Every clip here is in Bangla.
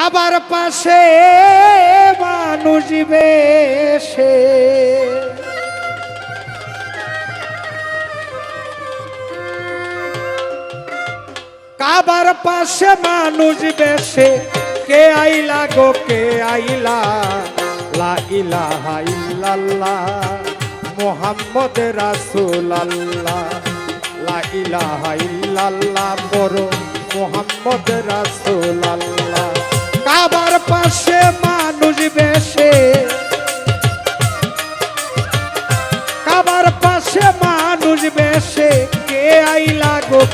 কাবার পাশে মানুষ বেশে। কাবার পাশে মানুষ বেশে। কে আইলা গো, কে আইলা? লা ইলাহা মোহাম্মদ রাসূলুল্লাহ। লা ইলাহা বড় মোহাম্মদ রাসূলুল্লাহ।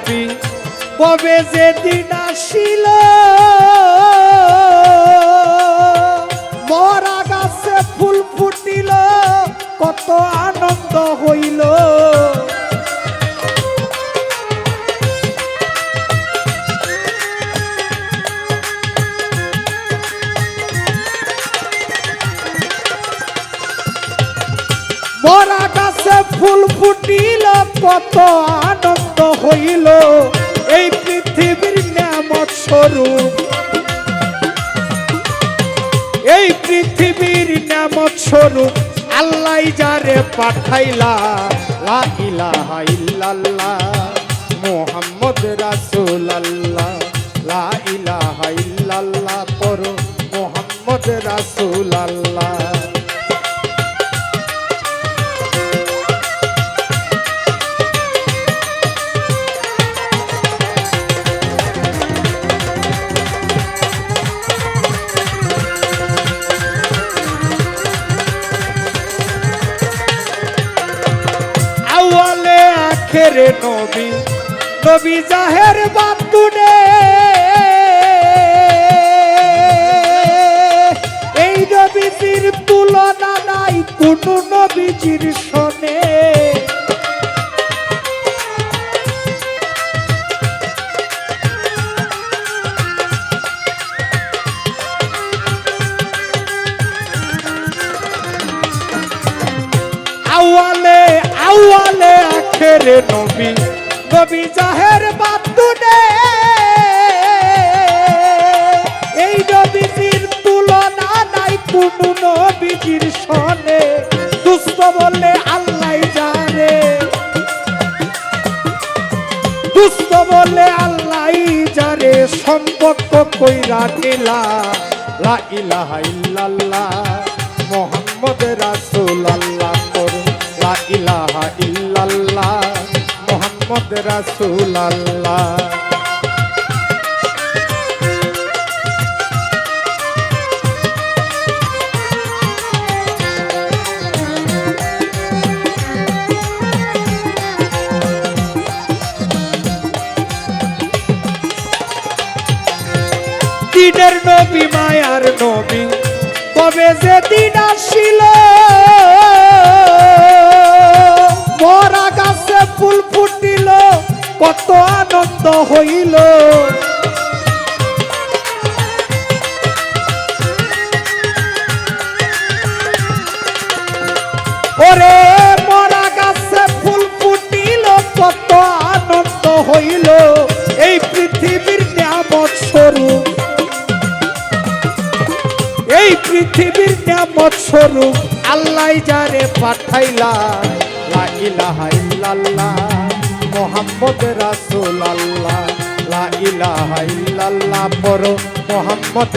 নবী কবে যে দিন আসিল, মরা গাছে ফুল ফুটিল, কত আনন্দ হইল। মরা গাছে ফুল ফুটিল, কত আনন্দ হইল এই পৃথিবীর নামত স্বরূপ। এই পৃথিবীর নামত স্বরূপ আল্লাহ যারে পাঠাইলা, লা ইলাহা ইল্লাল্লাহ, মুহাম্মদ রাসূলুল্লাহ, লা ইলাহা ইল্লাল্লাহ আখেরে নবী। নবী জাহের বাতুনে এই নবীজির তুলনা নাই কোন নবীজির সনে। আখেরে নবী নবী জাহের বাতুনে এই নবীজির তুলনা নাই কোন নবীজির সনে। দুস্থ বললে আল্লাহ জানে। দুস্থ বললে আল্লাহ জানে। সম্পর্ক কইরা দিলা লা ইলাহা ইল্লাল্লাহ, মোহাম্মদ রাসূলুল্লাহ। মোহাম্মদ রাসূলুল্লাহ। দিনের নবী মায়ার নবী কবে যে দিন আসিল? মরা গাছে ফুল ফুটিল কত আনন্দ হইল। ওরে মরা গাছে ফুল ফুটিল, কত আনন্দ হইল। এই পৃথিবীর নিয়ামত স্বরূপ। এই পৃথিবীর নিয়ামত স্বরূপ আল্লাহ যারে পাঠাইলা, লা ইলাহা মোহাম্মদ রাসূলুল্লাহ লা ইলাহা ইল্লাল্লাহ পর মোহাম্মদ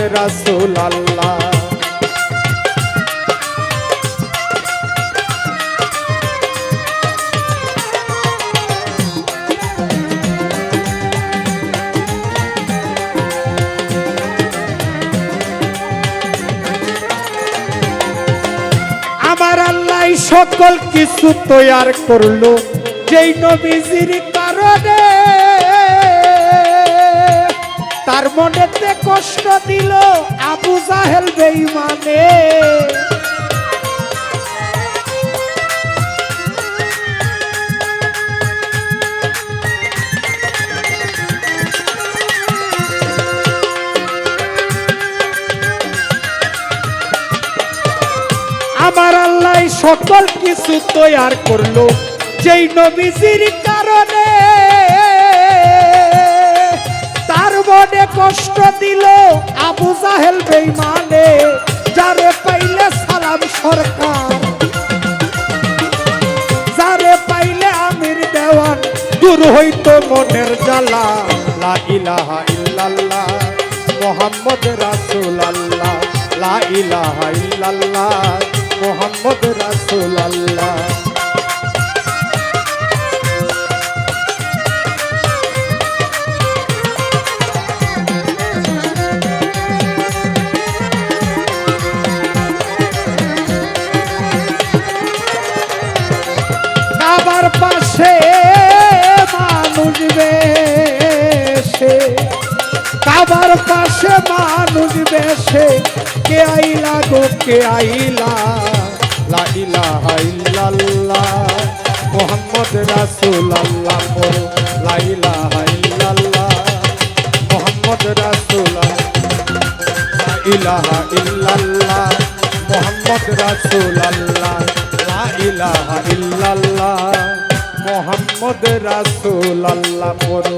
আমার আল্লাহ সকল কিছু তৈয়ার করল। যেই নবীজির কারণে তার মনেতে কষ্ট দিল আবু জাহেল বেইমানে আমার আল্লাহ সকল কিছু তৈয়ার করল। যেই নবীজির কারণে তার মনে কষ্ট দিল আবু জাহেল বেইমানে যারে পাইলে সালাম সরকার, যারে পাইলে আমির দেওয়ান, দূর হইতো মনের জ্বালা। লা ইলাহা ইল্লাল্লাহ, মোহাম্মদ রাসূল আল্লাহ লা ইলাহা ইল্লাল্লাহ, মোহাম্মদ রাসূল আল্লাহ বেশে কাবার পাশে মানুষ বেশে। কে আইলা গো, কে আইলা? লা ইলাহা ইল্লাল্লাহ, মোহাম্মদ রাসূলুল্লাহ মোর লা ইলাহা ইল্লাল্লাহ, মোহাম্মদ রাসূলুল্লাহ। লা ইলাহা ইল্লাল্লাহ, মোহাম্মদ রাসূলুল্লাহ। লা ইলাহা ইল্লাল্লাহ, মোহাম্মদ রাসূলুল্লাহ পড়ো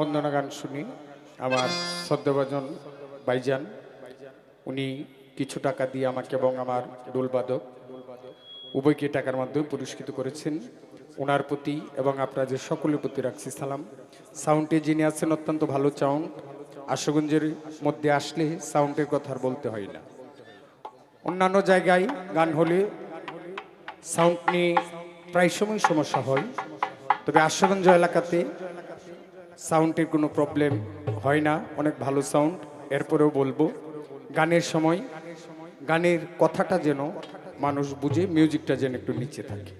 বন্দনা গান শুনি। আমার শ্রদ্ধাভাজন বাইজান উনি কিছু টাকা দিয়ে আমাকে এবং আমার ডোলবাদক উভয়কে টাকার মাধ্যমে পুরস্কৃত করেছেন। ওনার প্রতি এবং আপনাদের সকলের প্রতি রাখছি সালাম। সাউন্ডে যিনি আছেন অত্যন্ত ভালো সাউন্ড আশুগঞ্জের মধ্যে আসলে সাউন্ডের কথা আর বলতে হয় না। অন্যান্য জায়গায় গান হলে সাউন্ড নিয়ে প্রায় সময় সমস্যা হয়। তবে আশুগঞ্জ এলাকাতে সাউন্ডের কোনো প্রবলেম হয় না, অনেক ভালো সাউন্ড এরপরেও বলব, গানের সময়, গানের কথাটা যেন মানুষ বুঝে মিউজিকটা যেন একটু নিচে থাকে।